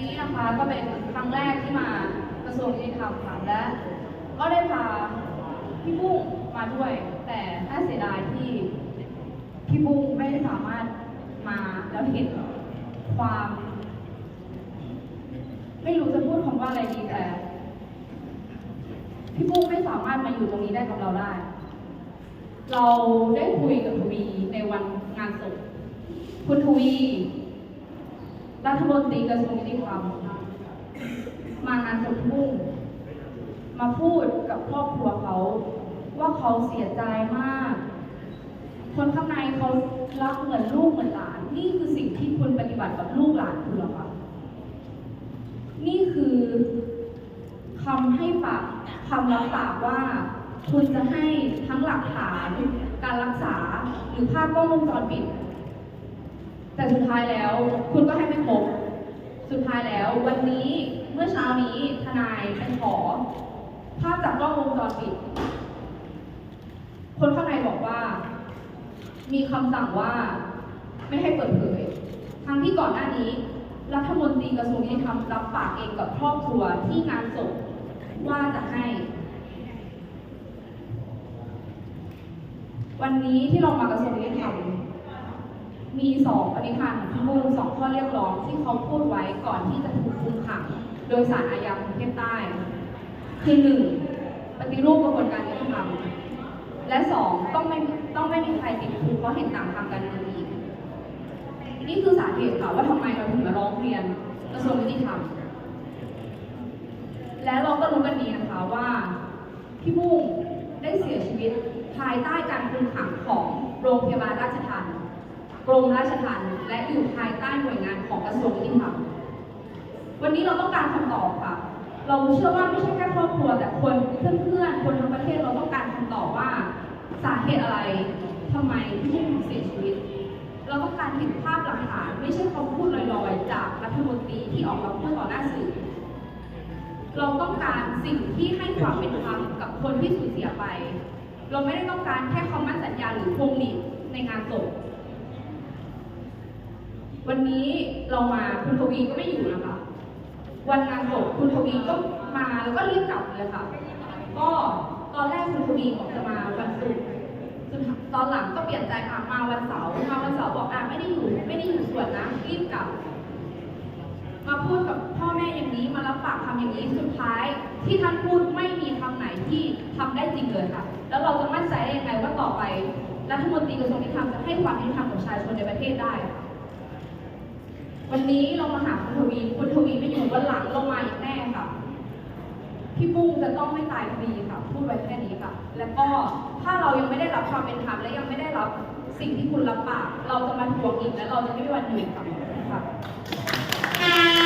นี้นะคะก็เป็นครั้งแรกที่มากระทรวงยุติธรรมค่ะและก็ได้พาพี่บุ้งมาด้วย แต่น่าเสียดายที่พี่บุ้งไม่ได้สามารถมาแล้วเห็นความ ไม่รู้จะพูดคำว่าอะไรดีแต่พี่บุ้งไม่สามารถมาอยู่ตรงนี้ได้กับเราได้ เราได้คุยกับทวีในวันงานศพคุณทวี รัฐมนตรีกระทรวงยุติธรรมมางานศพพี่ง มาพูดกับครอบครัวเขา ว่าเขาเสียใจมาก คนข้างในเขารักเหมือนลูกเหมือนหลาน นี่คือสิ่งที่คุณปฏิบัติกับลูกหลานคุณหรอคะนี่คือคำให้ปากคำรับปากว่าคุณจะให้ทั้งหลักฐาน การรักษาหรือภาพกล้องวงจรปิด แต่สุดท้ายแล้วคุณก็ให้ไม่ครบ สุดท้ายแล้ววันนี้เมื่อเช้านี้ทนายไปขอ ภาพจากกล้องวงจรปิด คนข้างในบอกว่า มีคำสั่งว่าไม่ให้เปิดเผย ทั้งที่ก่อนหน้านี้ รัฐมนตรีกระทรวงยุติธรรมรับปากเองกับครอบครัวที่งานศพว่าจะให้ วันนี้ที่เรามากระทรวงยุติธรรม มีสองปณิธานของพี่มุ่งสองข้อเรียกร้องที่เขาพูดไว้ก่อนที่จะถูกคุมขังโดยสารอาญากรุงเทพใต้ คือหนึ่งปฏิรูปกระบวนการยุติธรรมและสองต้องไม่ต้องไม่มีใครติดคุกเพราะเห็นต่างทางการเมืองอีก นี่คือสาเหตุค่ะว่าทำไมเราถึงมาร้องเรียนกระทรวงยุติธรรมและเราก็รู้กันดีนะคะว่าพี่มุ่งได้เสียชีวิตภายใต้การคุมขังของโรงพยาบาลราชทัณฑ์ กรมราชทัณฑ์และอยู่ภายใต้หน่วยงานของกระทรวงยุติธรรมวันนี้เราต้องการคำตอบค่ะ เราเชื่อว่าไม่ใช่แค่ครอบครัวแต่คนเพื่อนๆคนทั้งประเทศเราต้องการคำตอบว่าสาเหตุอะไรทำไมพี่มุ่งถึงเสียชีวิต เราต้องการเห็นภาพหลักฐานไม่ใช่คำพูดลอยๆ จากรัฐมนตรีที่ออกมาพูดต่อหน้าสื่อเราต้องการสิ่งที่ให้ความเป็นธรรมกับคนที่สูญเสียไป เราไม่ได้ต้องการแค่คำมั่นสัญญาหรือพวงหลีดในงานศพ วันนี้เรามาคุณทวีก็ไม่อยู่นะคะ วันงานศพคุณทวีก็มาแล้วก็รีบกลับเลยค่ะ ก็ตอนแรกคุณทวีบอกจะมาวันศุกร์ตอนหลังก็เปลี่ยนใจอะมาวันเสาร์มาวันเสาร์บอกอะไม่ได้อยู่ไม่ได้อยู่ส่วนนะรีบกลับ มาพูดกับพ่อแม่อย่างนี้มารับปากทำอย่างนี้สุดท้าย ที่ท่านพูดไม่มีคำไหนที่ทำได้จริงเลยค่ะ แล้วเราจะมั่นใจได้ยังไงว่าต่อไปรัฐมนตรีกระทรวงยุติธรรมจะให้ความยุติธรรมกับประชาชนในประเทศได้ วันนี้เรามาหาคุณทวีคุณทวีไม่อยู่วันหลังเรามาอีกแน่ค่ะ พี่ปุ้งจะต้องไม่ตายฟรีค่ะ พูดไว้แค่นี้ค่ะ แล้วก็ถ้าเรายังไม่ได้รับความเป็นธรรมและยังไม่ได้รับสิ่งที่คุณรับปาก เราจะมาทวงอีกและเราจะไม่มีวันหยุดค่ะขอบคุณค่ะ